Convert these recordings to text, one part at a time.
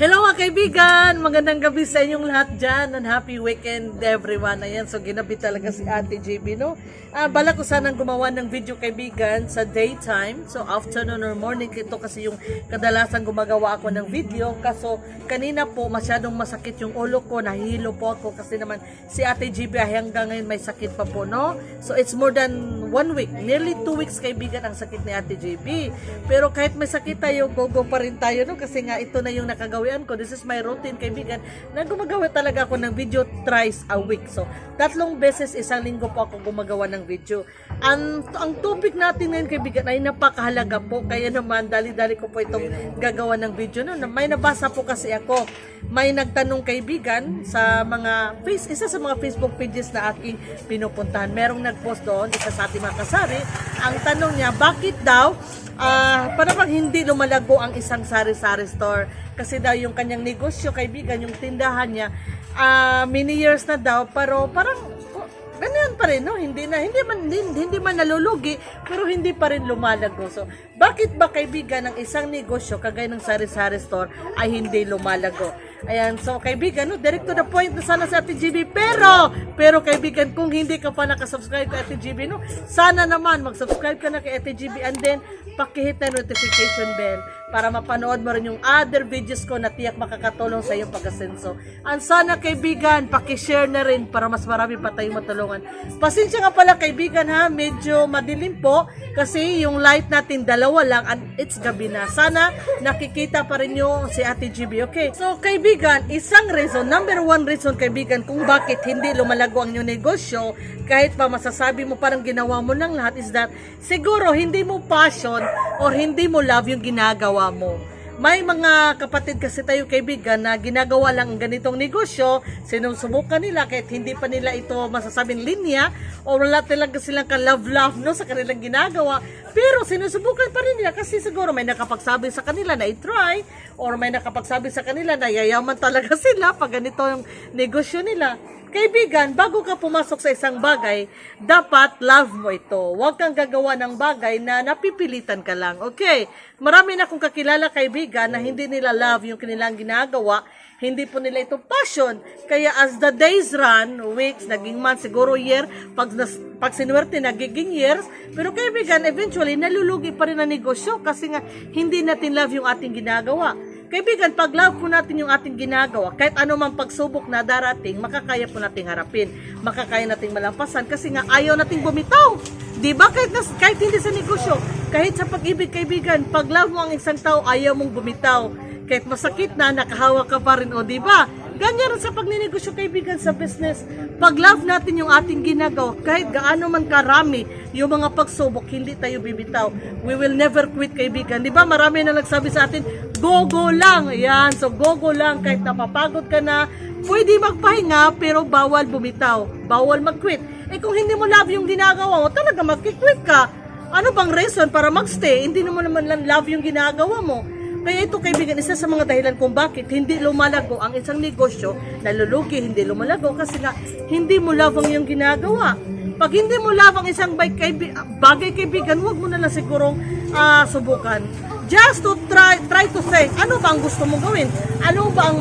Hello mga kaibigan! Magandang gabi sa inyong lahat dyan and happy weekend everyone. Ayan, so ginabi talaga si Ate JB, no? Ah, bala ko sanang gumawa ng video kaibigan sa daytime. So afternoon or morning ito kasi yung kadalasan gumagawa ako ng video. Kaso kanina po masyadong masakit yung ulo ko, nahihilo po ako kasi naman si Ate JB ay hanggang ngayon may sakit pa po, no? So it's more than one week, nearly two weeks kaibigan ang sakit ni Ate JB. Pero kahit may sakit tayo, go-go pa rin tayo, no? Kasi nga ito na yung nakagawian ko. This is my routine, kaibigan, na gumagawa talaga ako ng video thrice a week. So, tatlong beses isang linggo po ako gumagawa ng video. Ang, ang topic natin ngayon, kaibigan, ay napakahalaga po. Kaya naman, dali-dali ko po itong gagawa ng video. No? May nabasa po kasi ako. May nagtanong kaibigan sa mga face, isa sa mga Facebook pages na aking pinupuntahan. Merong nagpost doon, isa sa ating mga kasari. Ang tanong niya, bakit daw Ah, para bang hindi lumalago ang isang sari-sari store kasi daw yung kanyang negosyo kaibigan yung tindahan niya ah many years na daw pero parang oh, ganyan pa rin no hindi na hindi man hindi, hindi man nalulugi pero hindi pa rin lumalago so bakit ba kaibigan ng isang negosyo kagaya ng sari-sari store ay hindi lumalago Ayan, so kaibigan, no, direct to the point na sana sa Ate GB. Pero, pero kaibigan, kung hindi ka pa nakasubscribe kay Ate GB, no, sana naman mag-subscribe ka na kay Ate GB and then pakihit na notification bell para mapanood mo rin yung other videos ko na tiyak makakatulong sa iyong pag-asenso. And sana kaibigan, pakishare na rin para mas marami pa tayong matulungan. Pasensya nga pala kaibigan ha, medyo madilim po kasi yung light natin dalawa lang and it's gabi na. Sana nakikita pa rin yung si Ate GB, okay? So kaibigan, isang reason, number one reason kaibigan kung bakit hindi lumalago ang iyong negosyo, kahit pa masasabi mo parang ginawa mo ng lahat is that siguro hindi mo passion or hindi mo love yung ginagawa mo. May mga kapatid kasi tayo kaibigan na ginagawa lang ang ganitong negosyo, sinusubukan nila kahit hindi pa nila ito masasabing linya o wala talaga silang ka-love-love no, sa kanilang ginagawa. Pero sinusubukan pa rin nila kasi siguro may nakapagsabi sa kanila na i-try or may nakapagsabi sa kanila na yayaman talaga sila pag ganito yung negosyo nila. Kaibigan, bago ka pumasok sa isang bagay, dapat love mo ito. Huwag kang gagawa ng bagay na napipilitan ka lang. Okay? Marami na akong kakilala kaibigan na hindi nila love yung kanilang ginagawa. Hindi po nila ito passion. Kaya as the days run, weeks, naging months, siguro year, pag, nas, pag sinuwerte, nagiging years. Pero kaibigan, eventually, nalulugi pa rin ang negosyo kasi nga hindi natin love yung ating ginagawa. Kaibigan, pag love po natin yung ating ginagawa, kahit ano mang pagsubok na darating, makakaya po nating harapin. Makakaya nating malampasan kasi nga ayaw nating bumitaw. Di ba? Kahit, nas, kahit hindi sa negosyo, kahit sa pag-ibig, kaibigan, pag love mo ang isang tao, ayaw mong bumitaw. Kahit masakit na, nakahawa ka pa rin, o di ba? Ganyan rin sa pagninegosyo kaibigan sa business. Pag love natin yung ating ginagawa, kahit gaano man karami yung mga pagsubok, hindi tayo bibitaw. We will never quit kaibigan. Di ba marami na nagsabi sa atin, go go lang. Ayan, so go go lang kahit napapagod ka na. Pwede magpahinga pero bawal bumitaw. Bawal mag-quit. Eh kung hindi mo love yung ginagawa mo, talaga mag-quit ka. Ano bang reason para magstay? Hindi naman naman lang love yung ginagawa mo. Kaya ito kaibigan, isa sa mga dahilan kung bakit hindi lumalago ang isang negosyo, nalulugi, hindi lumalago kasi nga hindi mo love ang iyong ginagawa. Pag hindi mo love ang isang bagay, kaibi- bagay kaibigan, huwag mo na lang sigurong ah, subukan. Just to try try to think, ano ba ang gusto mo gawin? Ano ba ang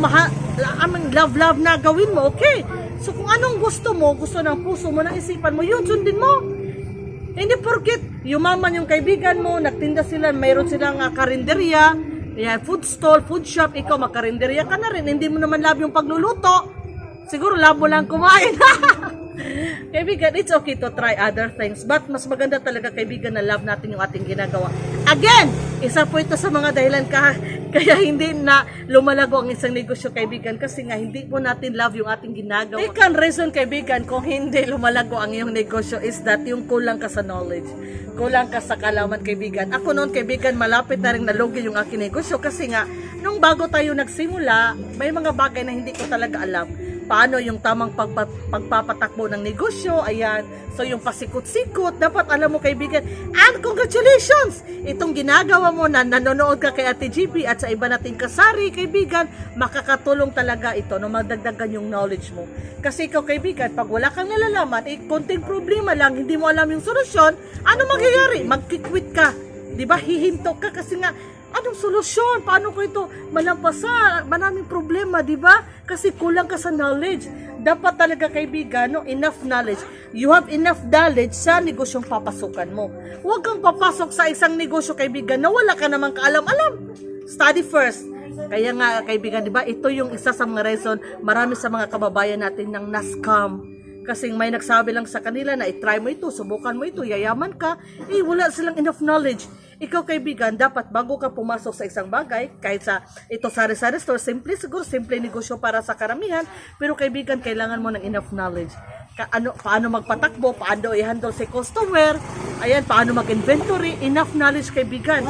love-love na gawin mo? Okay. So kung anong gusto mo, gusto ng puso mo, ng isipan mo, yun, sundin mo. Hindi porkit yumaman yung kaibigan mo, nagtinda sila, mayroon silang uh, karinderya, yan, food stall, food shop, ikaw makarinderya ka na rin. Hindi mo naman love yung pagluluto. Siguro love mo lang kumain. kaibigan, it's okay to try other things. But mas maganda talaga kaibigan na love natin yung ating ginagawa. Again, isa po ito sa mga dahilan ka, kaya hindi na lumalago ang isang negosyo kaibigan kasi nga hindi po natin love yung ating ginagawa. Second reason kaibigan kung hindi lumalago ang iyong negosyo is that yung kulang ka sa knowledge. Kulang ka sa kalaman kaibigan. Ako noon kaibigan malapit na rin nalugi yung aking negosyo kasi nga nung bago tayo nagsimula, may mga bagay na hindi ko talaga alam paano yung tamang pagpa- pagpapatakbo ng negosyo, ayan. So yung pasikot-sikot, dapat alam mo kaibigan. And congratulations! Itong ginagawa mo na nanonood ka kay Ate GP at sa iba nating kasari, kaibigan, makakatulong talaga ito no magdagdagan yung knowledge mo. Kasi ikaw kaibigan, pag wala kang nalalaman, eh, konting problema lang, hindi mo alam yung solusyon, ano mangyayari? Magkikwit ka. Di ba? Hihinto ka kasi nga Anong solusyon? Paano ko ito malampasan? Maraming problema, di ba? Kasi kulang ka sa knowledge. Dapat talaga kaibigan, no? enough knowledge. You have enough knowledge sa negosyong papasukan mo. Huwag kang papasok sa isang negosyo, kaibigan, na wala ka namang kaalam-alam. Study first. Kaya nga, kaibigan, di ba, ito yung isa sa mga reason, marami sa mga kababayan natin nang na-scam. Kasi may nagsabi lang sa kanila na i-try mo ito, subukan mo ito, yayaman ka, eh wala silang enough knowledge. Ikaw kaibigan, dapat bago ka pumasok sa isang bagay, kahit sa ito sari-sari store, simple siguro, simple negosyo para sa karamihan, pero kaibigan, kailangan mo ng enough knowledge. Ka, ano, paano magpatakbo, paano i-handle si customer, ayan, paano mag-inventory, enough knowledge kaibigan.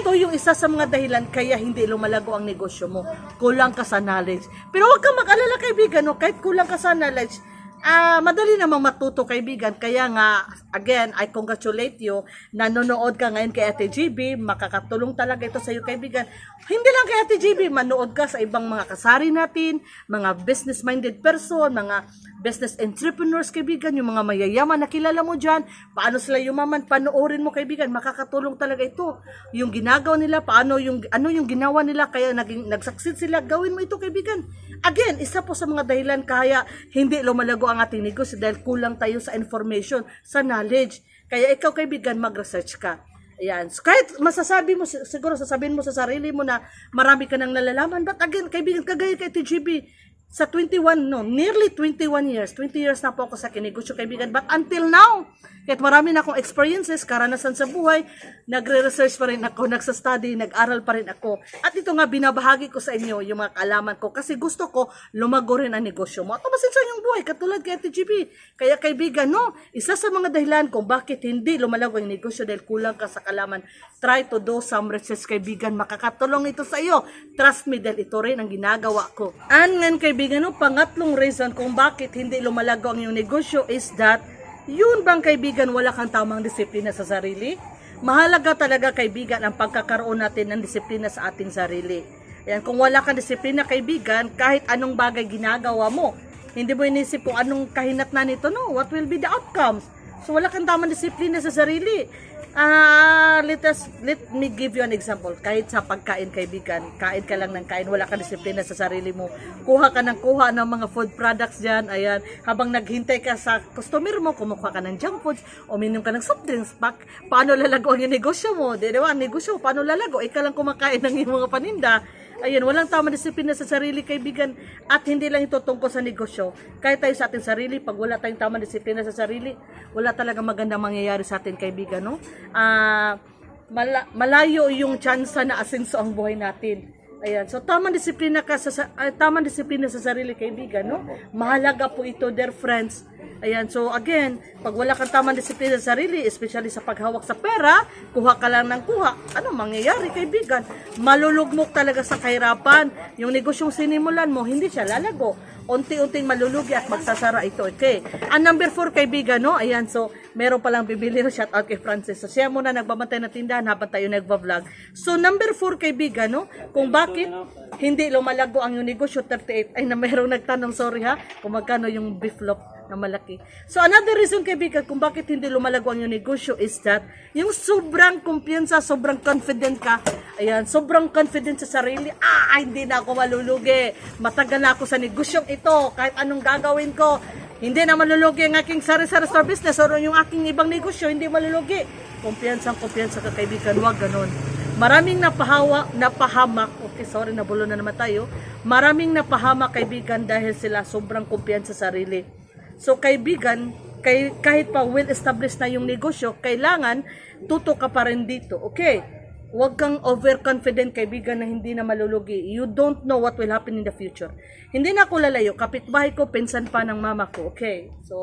Ito yung isa sa mga dahilan kaya hindi lumalago ang negosyo mo. Kulang ka sa knowledge. Pero huwag kang mag-alala kaibigan, no? kahit kulang ka sa knowledge, Ah, madali namang matuto kaibigan. Kaya nga, again, I congratulate you. Nanonood ka ngayon kay Ate GB. Makakatulong talaga ito sa iyo kaibigan. Hindi lang kay Ate GB, manood ka sa ibang mga kasari natin, mga business-minded person, mga business entrepreneurs kaibigan, yung mga mayayaman na kilala mo dyan. Paano sila yumaman? Panoorin mo kaibigan. Makakatulong talaga ito. Yung ginagawa nila, paano yung, ano yung ginawa nila, kaya naging, nagsucceed sila. Gawin mo ito kaibigan. Again, isa po sa mga dahilan kaya hindi lumalago ang ating negosyo dahil kulang tayo sa information, sa knowledge. Kaya ikaw kaibigan, mag-research ka. Ayan. So, kahit masasabi mo, siguro sasabihin mo sa sarili mo na marami ka nang nalalaman. But again, kaibigan, kagaya kay TGB, sa 21, no, nearly 21 years, 20 years na po ako sa kinegosyo kaibigan. But until now, kahit marami na akong experiences, karanasan sa buhay, nagre-research pa rin ako, nagsa-study, nag-aral pa rin ako. At ito nga, binabahagi ko sa inyo yung mga kaalaman ko kasi gusto ko lumago rin ang negosyo mo. At tumasin sa inyong buhay, katulad kay TGB. Kaya kaibigan, no, isa sa mga dahilan kung bakit hindi lumalago ang negosyo dahil kulang ka sa kalaman, try to do some research kaibigan. Makakatulong ito sa iyo. Trust me, dahil ito rin ang ginagawa ko. And ngayon kaibigan, no, pangatlong reason kung bakit hindi lumalago ang iyong negosyo is that yun bang kaibigan, wala kang tamang disiplina sa sarili? Mahalaga talaga kaibigan ang pagkakaroon natin ng disiplina sa ating sarili. Ayan, kung wala kang disiplina kaibigan, kahit anong bagay ginagawa mo, hindi mo inisip kung anong kahinatnan nito, no? What will be the outcomes? So wala kang tamang disiplina sa sarili. Ah, let us let me give you an example. Kahit sa pagkain kaibigan, kain ka lang ng kain, wala kang disiplina sa sarili mo. Kuha ka ng kuha ng mga food products diyan, ayan. Habang naghintay ka sa customer mo, kumukuha ka ng junk foods, uminom ka ng soft drinks, pak, paano lalago ang negosyo mo? Di ba? Negosyo, paano lalago? Ikaw lang kumakain ng mga paninda. Ayan, walang tamang disiplina sa sarili, kaibigan. At hindi lang ito tungkol sa negosyo. Kahit tayo sa ating sarili, pag wala tayong tamang disiplina sa sarili, wala talaga magandang mangyayari sa ating kaibigan, no? Ah, mala- malayo yung tsansa na asenso ang buhay natin. Ayan, so tamang disiplina ka sa, sa ah, tamang disiplina sa sarili kaibigan, no? Mahalaga po ito, dear friends. Ayan, so again, pag wala kang tamang disiplina sa sarili, especially sa paghawak sa pera, kuha ka lang ng kuha, ano mangyayari kaibigan? Malulugmok talaga sa kahirapan. Yung negosyong sinimulan mo, hindi siya lalago. Unti-unting malulugi at magsasara ito. Okay. Ang number four kaibigan, no? Ayan, so meron palang bibili na shout out kay Francis. So siya muna nagbabantay ng tindahan habang tayo nagba-vlog. So number four kaibigan, no? Kung bakit hindi lumalago ang yung negosyo 38 ay na mayroong nagtanong sorry ha kung magkano yung beef loaf na malaki. So another reason kaibigan kung bakit hindi lumalago ang iyong negosyo is that yung sobrang kumpiyansa, sobrang confident ka. Ayan, sobrang confident sa sarili. Ah, hindi na ako malulugi. Matagal na ako sa negosyong ito. Kahit anong gagawin ko, hindi na malulugi ang aking sari-sari store business o yung aking ibang negosyo, hindi malulugi. Kumpiyansa, kumpiyansa ka kaibigan, wag ganun. Maraming napahawa, napahamak, okay sorry nabulo na naman tayo, maraming napahamak kaibigan dahil sila sobrang kumpiyansa sa sarili. So kaibigan, kay, kahit pa well-established na yung negosyo, kailangan tuto ka pa rin dito. Okay? Huwag kang overconfident kaibigan na hindi na malulugi. You don't know what will happen in the future. Hindi na ako lalayo. Kapitbahay ko, pinsan pa ng mama ko. Okay? So,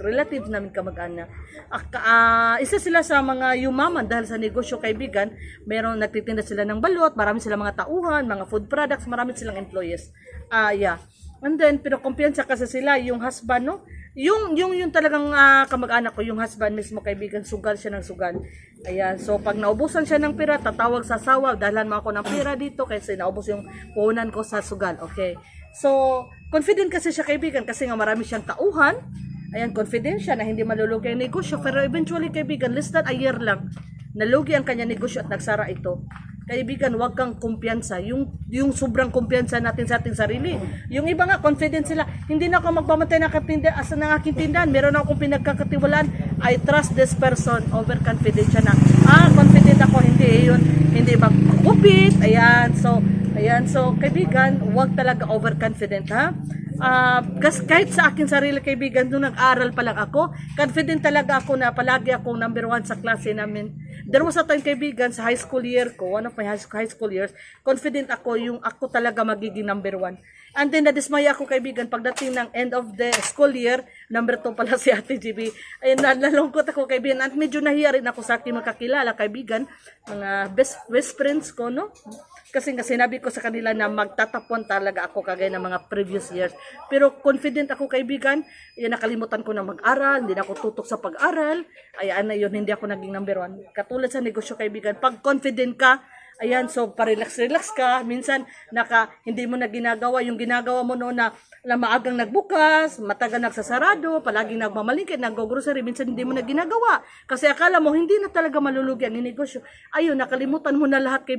relatives namin kamag-anak. Ak- ah, isa sila sa mga yumaman dahil sa negosyo kaibigan. Meron nagtitinda sila ng balot, marami silang mga tauhan, mga food products, marami silang employees. Ah, yeah. And then, pero kumpiyansa kasi sila, yung husband, no? Yung, yung, yung talagang ah, kamag-anak ko, yung husband mismo, kaibigan, sugal siya ng sugal. Ayan, so pag naubusan siya ng pera, tatawag sa asawa, dalhan mo ako ng pera dito, kasi naubos yung puhunan ko sa sugal. Okay. So, confident kasi siya, kaibigan, kasi nga marami siyang tauhan. Ayan, confident siya na hindi malulugi ang negosyo. Pero eventually, kaibigan, less than a year lang, nalugi ang kanya negosyo at nagsara ito. Kaibigan, wag kang kumpiyansa. Yung, yung sobrang kumpiyansa natin sa ating sarili. Yung iba nga, confident sila. Hindi na ako magpamantay ng katinda, asa ng aking tindahan. Meron akong pinagkakatiwalaan. I trust this person. Overconfident siya na. Ah, confident ako. Hindi yun. Hindi magkupit. Ayan. So, ayan. So, kaibigan, wag talaga overconfident, ha? Gas kahit sa akin sarili kaibigan nung nag-aral pa lang ako, confident talaga ako na palagi akong number one sa klase namin. There was a time kaibigan sa high school year ko, one of my high school, years, confident ako yung ako talaga magiging number one. And then nadismaya ako kaibigan pagdating ng end of the school year, number 2 pala si Ate GB. Ayun, na- nalungkot ako kaibigan at medyo nahiya rin ako sa aking makakilala kaibigan, mga best best friends ko, no? Kasi nga sinabi ko sa kanila na magtatapon talaga ako kagaya ng mga previous years. Pero confident ako kaibigan, yan nakalimutan ko na mag-aral, hindi na ako tutok sa pag-aral. Ayan na yun, hindi ako naging number one. Katulad sa negosyo kaibigan, pag confident ka, Ayan, so pa-relax-relax ka. Minsan, naka, hindi mo na ginagawa yung ginagawa mo noon na, na maagang nagbukas, matagal nagsasarado, palaging nagmamalingkit, nag-grocery, minsan hindi mo na ginagawa. Kasi akala mo, hindi na talaga malulugi ang negosyo. Ayun, nakalimutan mo na lahat kay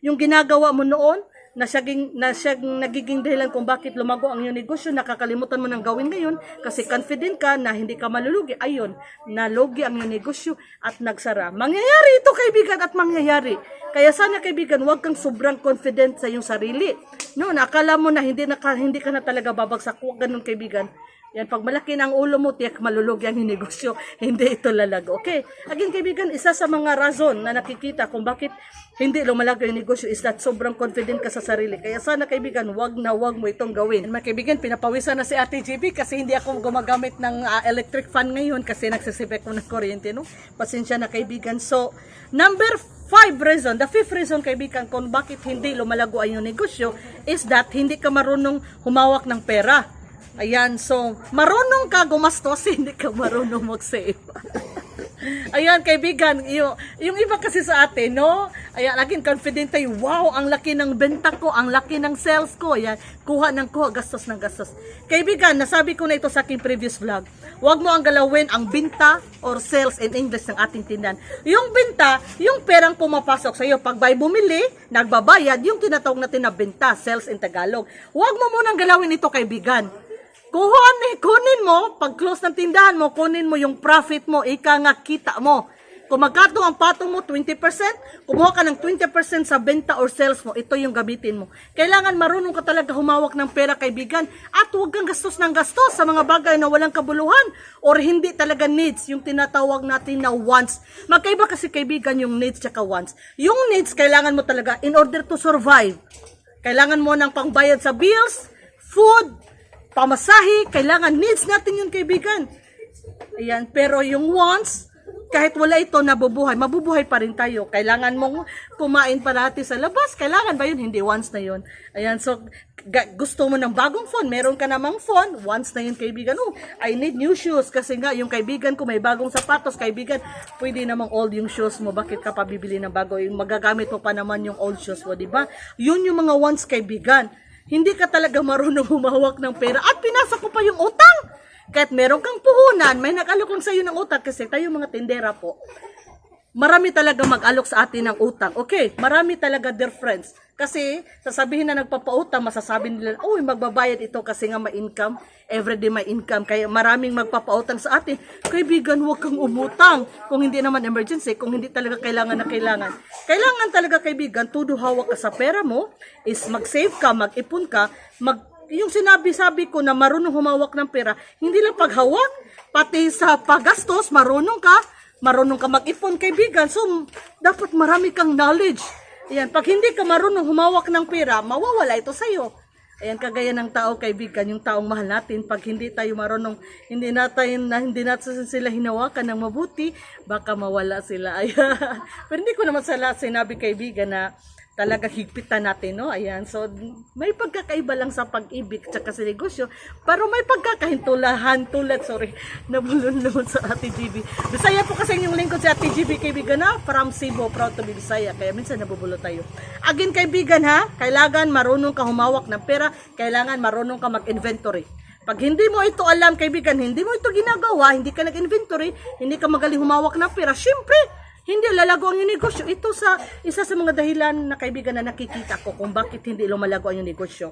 yung ginagawa mo noon, na siyang, na siyang nagiging dahilan kung bakit lumago ang iyong negosyo, nakakalimutan mo nang gawin ngayon kasi confident ka na hindi ka malulugi. Ayun, nalugi ang iyong negosyo at nagsara. Mangyayari ito kaibigan at mangyayari. Kaya sana kaibigan, huwag kang sobrang confident sa iyong sarili. No, nakala mo na hindi, na, hindi ka na talaga babagsak. Huwag ganun kaibigan. Yan, pag malaki na ang ulo mo, tiyak malulugi ang negosyo. Hindi ito lalago. Okay? Again, kaibigan, isa sa mga razon na nakikita kung bakit hindi lumalago yung negosyo is that sobrang confident ka sa sarili. Kaya sana, kaibigan, wag na wag mo itong gawin. Mga kaibigan, pinapawisan na si Ate GB kasi hindi ako gumagamit ng ah, electric fan ngayon kasi nagsisipek ko ng kuryente, no? Pasensya na, kaibigan. So, number five reason, the fifth reason, kaibigan, kung bakit hindi lumalago ang iyong negosyo is that hindi ka marunong humawak ng pera. Ayan, so, marunong ka gumastos, hindi ka marunong mag-save. Ayan, kaibigan, yung, yung iba kasi sa atin, no? Ayan, laging confident tayo, wow, ang laki ng benta ko, ang laki ng sales ko. Ayan, kuha ng kuha, gastos ng gastos. Kaibigan, nasabi ko na ito sa aking previous vlog, huwag mo ang galawin ang binta or sales in English ng ating tindahan. Yung binta, yung perang pumapasok sa iyo, pag may bumili, nagbabayad, yung tinatawag natin na binta, sales in Tagalog. Huwag mo munang galawin ito, kaibigan. Kuhanin, kunin mo, pag close ng tindahan mo, kunin mo yung profit mo, ika nga kita mo. Kung magkato ang patong mo, 20%, kumuha ka ng 20% sa benta or sales mo, ito yung gamitin mo. Kailangan marunong ka talaga humawak ng pera, kaibigan, at huwag kang gastos ng gastos sa mga bagay na walang kabuluhan or hindi talaga needs, yung tinatawag natin na wants. Magkaiba kasi kaibigan yung needs tsaka wants. Yung needs, kailangan mo talaga in order to survive. Kailangan mo ng pangbayad sa bills, food, pamasahe, kailangan needs natin yun kaibigan. Ayan, pero yung wants, kahit wala ito nabubuhay, mabubuhay pa rin tayo. Kailangan mong kumain parati sa labas. Kailangan ba yun? Hindi, wants na yun. Ayan, so, gusto mo ng bagong phone, meron ka namang phone, wants na yun kaibigan. Oh, I need new shoes kasi nga, yung kaibigan ko may bagong sapatos, kaibigan, pwede namang old yung shoes mo. Bakit ka pa bibili ng bago? Yung magagamit mo pa naman yung old shoes mo, di ba? Yun yung mga wants kaibigan. Hindi ka talaga marunong humawak ng pera at pinasa ko pa yung utang. Kahit meron kang puhunan, may nag-alok lang sa'yo ng utang kasi tayo mga tindera po. Marami talaga mag-alok sa atin ng utang. Okay, marami talaga dear friends. Kasi sasabihin na nagpapautang, masasabi nila, uy, magbabayad ito kasi nga may income. Everyday may income. Kaya maraming magpapautang sa atin. Kaibigan, huwag kang umutang. Kung hindi naman emergency, kung hindi talaga kailangan na kailangan. Kailangan talaga kaibigan, tudo hawak ka sa pera mo, is mag-save ka, mag-ipon ka, mag yung sinabi-sabi ko na marunong humawak ng pera, hindi lang paghawak, pati sa paggastos, marunong ka, marunong ka mag-ipon kaibigan. So, dapat marami kang knowledge. Ayan, pag hindi ka marunong humawak ng pera, mawawala ito sa'yo. Ayan, kagaya ng tao, kaibigan, yung taong mahal natin, pag hindi tayo marunong, hindi natin, na, hindi natin sila hinawakan ng mabuti, baka mawala sila. Ayan. Pero hindi ko naman sila sinabi, kaibigan, na talaga higpitan natin, no? Ayan, so may pagkakaiba lang sa pag-ibig at sa negosyo, pero may pagkakahintulahan tulad, sorry, nabulunlon sa Ate GB. Bisaya po kasi yung lingkod sa Ate GB, kaibigan na, from Cebu, proud to be Bisaya, kaya minsan nabubulo tayo. Again, kaibigan ha, kailangan marunong ka humawak ng pera, kailangan marunong ka mag-inventory. Pag hindi mo ito alam, kaibigan, hindi mo ito ginagawa, hindi ka nag-inventory, hindi ka magaling humawak ng pera, syempre, hindi lalago ang iyong negosyo. Ito sa isa sa mga dahilan na kaibigan na nakikita ko kung bakit hindi lumalago ang iyong negosyo.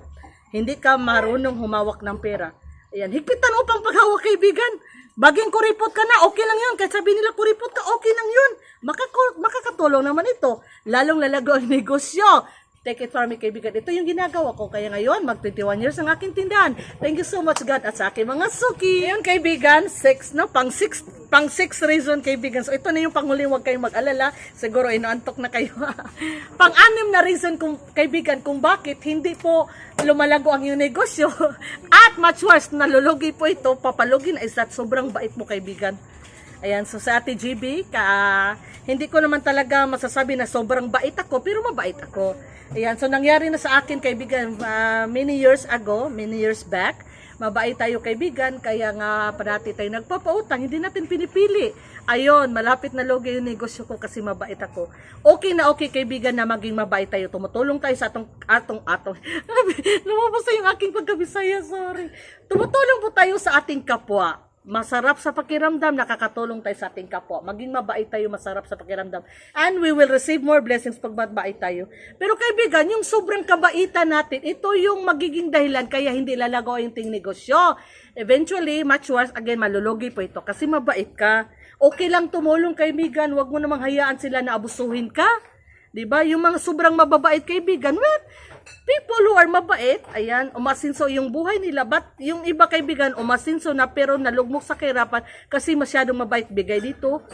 Hindi ka marunong humawak ng pera. Ayan, higpitan mo pang paghawak kaibigan. Baging kuripot ka na, okay lang yun. Kahit sabi nila kuripot ka, okay lang yun. Makako- makakatulong naman ito. Lalong lalago ang negosyo. Take it from me, kaibigan. Ito yung ginagawa ko. Kaya ngayon, mag 21 years ang aking tindahan. Thank you so much, God, at sa aking mga suki. Ngayon, kaibigan, six, no? Pang six, pang six reason, kaibigan. So, ito na yung panguling, huwag kayong mag-alala. Siguro, inaantok na kayo. Pang-anim na reason, kung, kaibigan, kung bakit hindi po lumalago ang iyong negosyo. At much worse, nalulugi po ito, papalugi na is that sobrang bait mo, kaibigan. Ayan, so sa Ate GB, ka, hindi ko naman talaga masasabi na sobrang bait ako, pero mabait ako. Ayan, so nangyari na sa akin, kaibigan, ah, many years ago, many years back, mabait tayo kaibigan, kaya nga parati tayo nagpapautang, hindi natin pinipili. Ayun, malapit na logi yung negosyo ko kasi mabait ako. Okay na okay kaibigan na maging mabait tayo. Tumutulong tayo sa atong, atong, atong. Lumabas na yung aking pagkabisaya, sorry. Tumutulong po tayo sa ating kapwa masarap sa pakiramdam, nakakatulong tayo sa ating kapwa. Maging mabait tayo, masarap sa pakiramdam. And we will receive more blessings pag mabait tayo. Pero kaibigan, yung sobrang kabaitan natin, ito yung magiging dahilan kaya hindi lalago yung ting negosyo. Eventually, much worse, again, malulugi po ito kasi mabait ka. Okay lang tumulong kaibigan, wag mo namang hayaan sila na abusuhin ka. 'Di ba? Yung mga sobrang mababait kaibigan, well, people are mabait, ayan, umasinso yung buhay nila. But yung iba kaibigan, umasinso na pero nalugmok sa kahirapan kasi masyadong mabait. Bigay dito,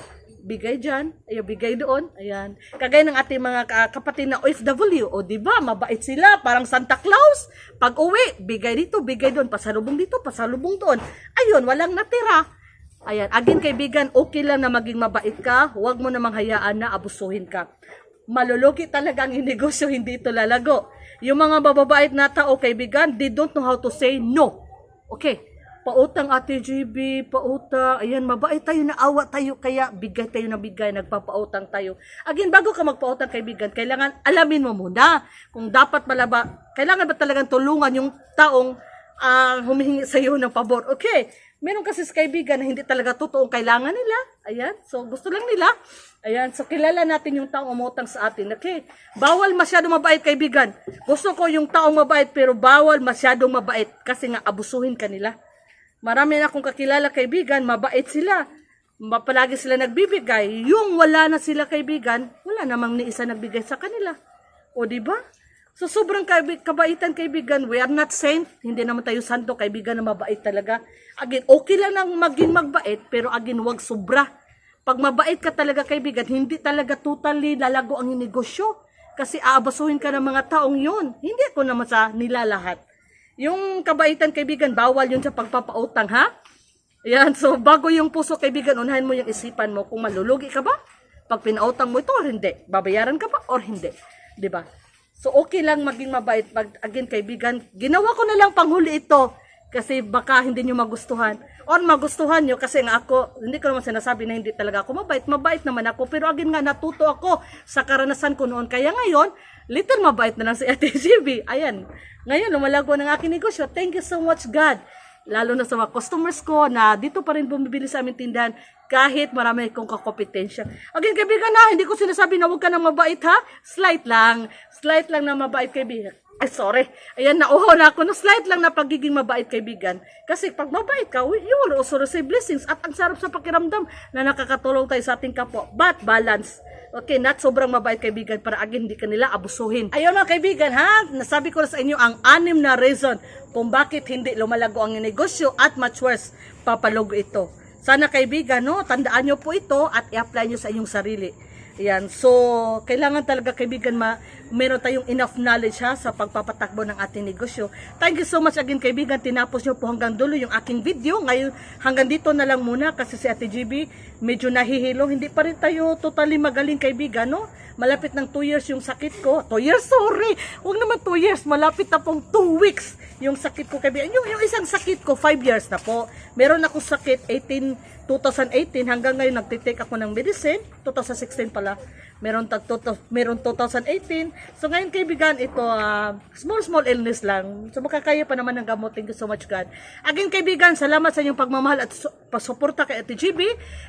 bigay dyan, ay bigay doon, ayan. Kagaya ng ating mga ka- kapatid na OFW, o di ba, mabait sila, parang Santa Claus. Pag uwi, bigay dito, bigay doon, pasalubong dito, pasalubong doon. Ayun, walang natira. Ayan, again kaibigan, okay lang na maging mabait ka, huwag mo namang hayaan na abusuhin ka. Malulugi talaga ang negosyo, hindi ito lalago. Yung mga mababait na tao, kaibigan, they don't know how to say no. Okay, pautang ate GB, pautang, ayan, mabait tayo, naawa tayo, kaya bigay tayo na bigay, nagpapautang tayo. Again, bago ka magpautang kaibigan, kailangan alamin mo muna kung dapat pala ba, kailangan ba talagang tulungan yung taong ah, humihingi sa iyo ng pabor. Okay, meron kasi sa kaibigan na hindi talaga totoong kailangan nila. Ayan, so gusto lang nila. Ayan, so kilala natin yung taong umutang sa atin. Okay, bawal masyadong mabait kaibigan. Gusto ko yung taong mabait pero bawal masyadong mabait kasi nga abusuhin ka nila. Marami na akong kakilala kaibigan, mabait sila. Palagi sila nagbibigay. Yung wala na sila kaibigan, wala namang ni isa nagbigay sa kanila. O di ba? So sobrang kabaitan kaibigan, we are not saint, hindi naman tayo santo kaibigan na mabait talaga. Again, okay lang nang maging magbait, pero again, wag sobra. Pag mabait ka talaga kaibigan, hindi talaga totally lalago ang negosyo. Kasi aabasuhin ka ng mga taong yun. Hindi ako naman sa nilalahat. Yung kabaitan kaibigan, bawal yun sa pagpapautang ha. Yan, so bago yung puso kaibigan, unahin mo yung isipan mo kung malulugi ka ba? Pag pinautang mo ito or hindi? Babayaran ka ba or hindi? 'Di ba? So okay lang maging mabait. Pag again kaibigan, ginawa ko na lang panghuli ito kasi baka hindi nyo magustuhan. Or magustuhan nyo kasi nga ako, hindi ko naman sinasabi na hindi talaga ako mabait. Mabait naman ako. Pero again nga, natuto ako sa karanasan ko noon. Kaya ngayon, little mabait na lang si Ate GB. Ayan. Ngayon, lumalago ng aking negosyo. Thank you so much, God lalo na sa mga customers ko na dito pa rin bumibili sa aming tindahan kahit marami kong kakompetensya. Again, kaibigan na, hindi ko sinasabi na huwag ka nang mabait ha. Slight lang. Slight lang na mabait kaibigan. Ay, sorry. Ayan, nauho na ako. No, slight lang na pagiging mabait kaibigan. Kasi pag mabait ka, you will also receive blessings. At ang sarap sa pakiramdam na nakakatulong tayo sa ating kapwa. But balance. Okay, not sobrang mabait kaibigan para again hindi ka nila abusuhin. Ayun na kaibigan ha, nasabi ko na sa inyo ang anim na reason kung bakit hindi lumalago ang negosyo at much worse, papalugo ito. Sana kaibigan, no, tandaan nyo po ito at i-apply nyo sa inyong sarili. Yan. So, kailangan talaga kaibigan ma meron tayong enough knowledge ha sa pagpapatakbo ng ating negosyo. Thank you so much again kaibigan. Tinapos nyo po hanggang dulo yung aking video. Ngayon, hanggang dito na lang muna kasi si Ate GB medyo nahihilo. Hindi pa rin tayo totally magaling kaibigan, no? Malapit ng 2 years yung sakit ko. 2 years, sorry! Huwag naman 2 years. Malapit na pong 2 weeks yung sakit ko kaibigan. Yung, yung isang sakit ko, 5 years na po. Meron ako sakit 18, 2018 hanggang ngayon nagtitake ako ng medicine. 2016 pala. meron tag toto- meron 2018. So ngayon kaibigan, ito ah, small small illness lang. So makakaya pa naman ng gamot. Thank you so much God. Again kaibigan, salamat sa inyong pagmamahal at su- pasuporta kay Ate GB.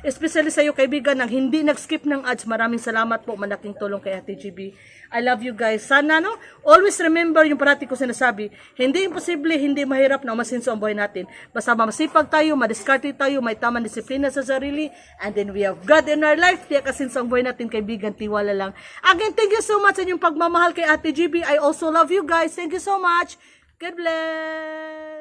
Especially sa iyo kaibigan nang hindi nag-skip ng ads. Maraming salamat po. Malaking tulong kay Ate GB. I love you guys. Sana no, always remember yung parati ko sinasabi, hindi imposible, hindi mahirap na umasinso ang buhay natin. Basta masipag tayo, madiskarte tayo, may tamang disiplina sa sarili, and then we have God in our life. Kaya kasinso ang buhay natin, kaibigan, tiwala lang. Again, thank you so much sa inyong pagmamahal kay Ate GB. I also love you guys. Thank you so much. God bless.